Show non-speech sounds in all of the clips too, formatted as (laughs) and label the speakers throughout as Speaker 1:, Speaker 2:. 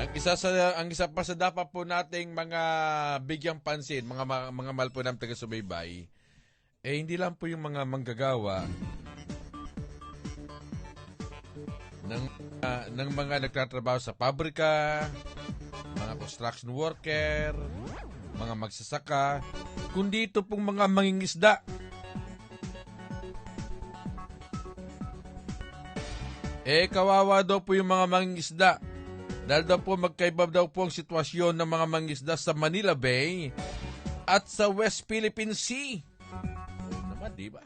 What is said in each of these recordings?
Speaker 1: Ang isa sa ang isa pa sa dapat po nating mga bigyang pansin, mga mga, mga mahal po namin taga-subaybay, eh hindi lang po yung mga manggagawa ng ah, ng mga nagtatrabaho sa pabrika, mga construction worker, mga magsasaka, kundi ito pong mga mangingisda. Eh, kawawa daw po yung mga mangingisda. Dahil daw po magkaiba daw po ang sitwasyon ng mga mangingisda sa Manila Bay at sa West Philippine Sea. Naman, di ba?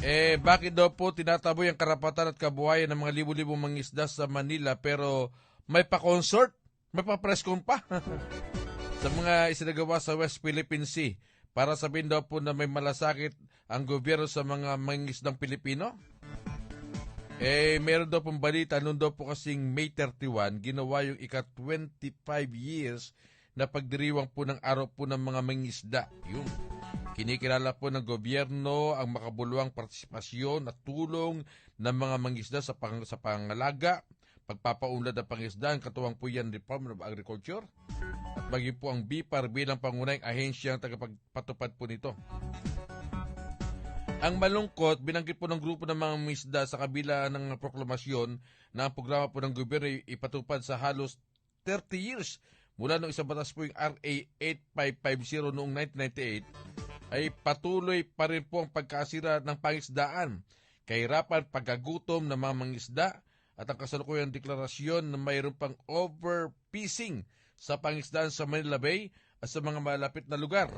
Speaker 1: Eh, bakit daw po tinataboy ang karapatan at kabuhayan ng mga libu-libong mangisda sa Manila pero may pa-consort, may pa-presscon pa (laughs) sa mga isinagawa sa West Philippine Sea para sabihin daw po na may malasakit ang gobyerno sa mga mangisdang Pilipino? Eh, meron daw pong balita, noon daw po kasing May 31, ginawa yung ika-25 years na pagdiriwang po ng araw po ng mga mangisda. Yun. Kinikilala po ng gobyerno ang makabuluhang partisipasyon at tulong ng mga mangisda sa, pang, sa pangalaga, pagpapaunlad ng pangisda, ang katuwang po yan Department of Agriculture, at maging po ang BIPAR bilang pangunahing ahensyang tagapagpatupad po nito. Ang malungkot, binanggit po ng grupo ng mga misda sa kabila ng proklamasyon na ang programa po ng gobyerno ipatupad sa halos 30 years mula nung isang batas po yung RA 8550 noong 1998 ay patuloy pa rin po ang pagkasira ng pangisdaan, kahirapan, pagkagutom ng mga mangisda at ang kasalukuyang deklarasyon na mayroon pang overfishing sa pangisdaan sa Manila Bay at sa mga malapit na lugar.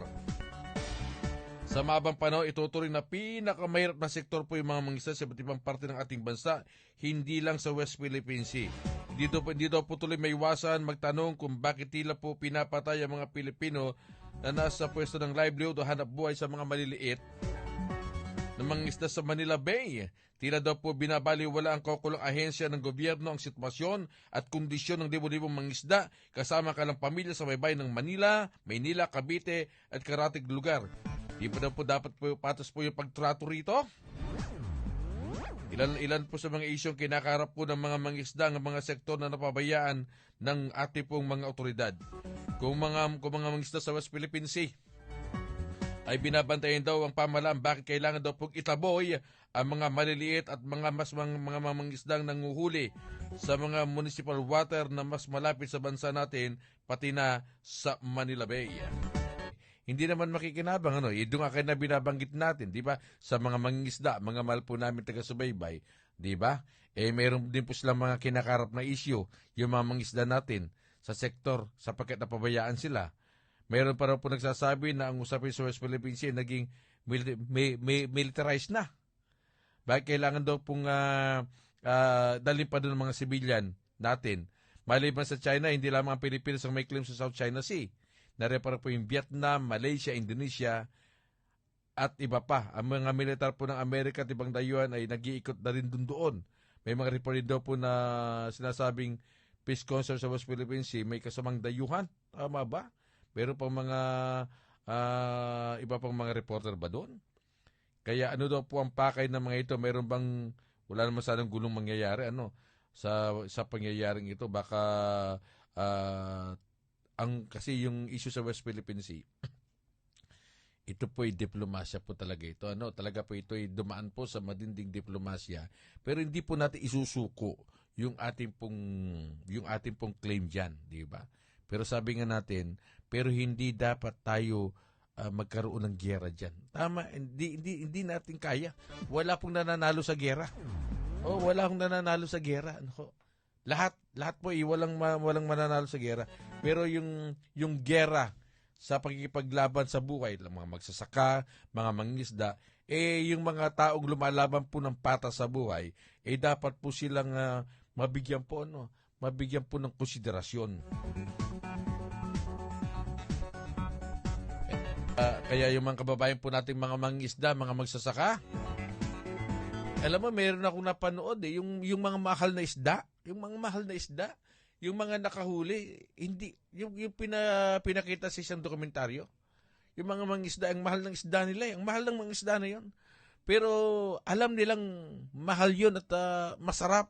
Speaker 1: Sa mabang panahon, ituturing na pinakamahirap na sektor po yung mga mangisda sa iba't ibang parte ng ating bansa, hindi lang sa West Philippine Sea. Dito, hindi daw po tuloy may iwasan magtanong kung bakit tila po pinapatay ang mga Pilipino na nasa pwesto ng livelihood o hanap buhay sa mga maliliit ng mga isda sa Manila Bay. Tila daw po binabaliwala ang kukulong ahensya ng gobyerno ang sitwasyon at kondisyon ng libo-libong mangisda kasama kalang pamilya sa baybay ng Manila, Maynila, Cavite at karatig lugar. Di daw po dapat po patos po yung pagtrato rito? Ilan, ilan po sa mga isyong kinakarap po ng mga mangisda ng mga sektor na napabayaan ng ating pong mga otoridad. Kung mga, kung mga mangisda sa West Philippine Sea, ay binabantayan daw ang pamalaan bakit kailangan daw pong itaboy ang mga maliliit at mga mas mga, mga mangisdang nanguhuli sa mga municipal water na mas malapit sa bansa natin pati na sa Manila Bay. Hindi naman makikinabang ano, eh, doon nga kayo na binabanggit natin, di ba? Sa mga mangingisda, mga mahal namin taga-subaybay, di ba? Eh meron din po silang mga kinakarap na issue, yung mga mangisda natin sa sektor sapagkat napabayaan sila. Meron pa raw po nagsasabi na ang usapin sa West Philippine Sea naging mil- mi- mi- militarized na. Bakit kailangan daw pong uh, uh, dalhin pa doon mga civilian natin? Maliban sa China, hindi lamang ang Pilipinas ang may claim sa South China Sea. Narepara po yung Vietnam, Malaysia, Indonesia, at iba pa. Ang mga militar po ng Amerika at ibang dayuhan ay nag-iikot na rin dun doon. May mga report daw po na sinasabing peace concert sa West Philippine Sea, may kasamang dayuhan. Tama ba? Meron pang mga uh, iba pang mga reporter ba doon? Kaya ano daw po ang pakay ng mga ito? Meron bang wala naman sanang gulong mangyayari ano sa sa pangyayaring ito baka uh, ang kasi yung issue sa West Philippine Sea (clears throat) ito po ay diplomasya po talaga ito. Ano, talaga po ito ay dumaan po sa madinding diplomasya. Pero hindi po natin isusuko yung ating pong yung ating pong claim diyan, di ba? Pero sabi nga natin, pero hindi dapat tayo uh, magkaroon ng giyera diyan. Tama, hindi hindi hindi natin kaya. Wala pong nananalo sa giyera. Oh, wala pong nananalo sa giyera. Ano lahat lahat po eh, walang walang mananalo sa giyera. Pero yung yung giyera sa pagkikipaglaban sa buhay, mga magsasaka, mga mangisda, eh yung mga taong lumalaban po ng pata sa buhay, eh dapat po silang uh, mabigyan po ano, mabigyan po ng konsiderasyon. Uh, kaya yung mga kababayan po nating mga mangisda, mga magsasaka, alam mo, meron akong napanood eh, yung, yung mga mahal na isda, yung mga mahal na isda, yung mga nakahuli, hindi, yung, yung pina, pinakita sa isang dokumentaryo, yung mga mangisda, ang mahal ng isda nila, ang mahal ng mga isda na yon. Pero alam nilang mahal yon at uh, masarap.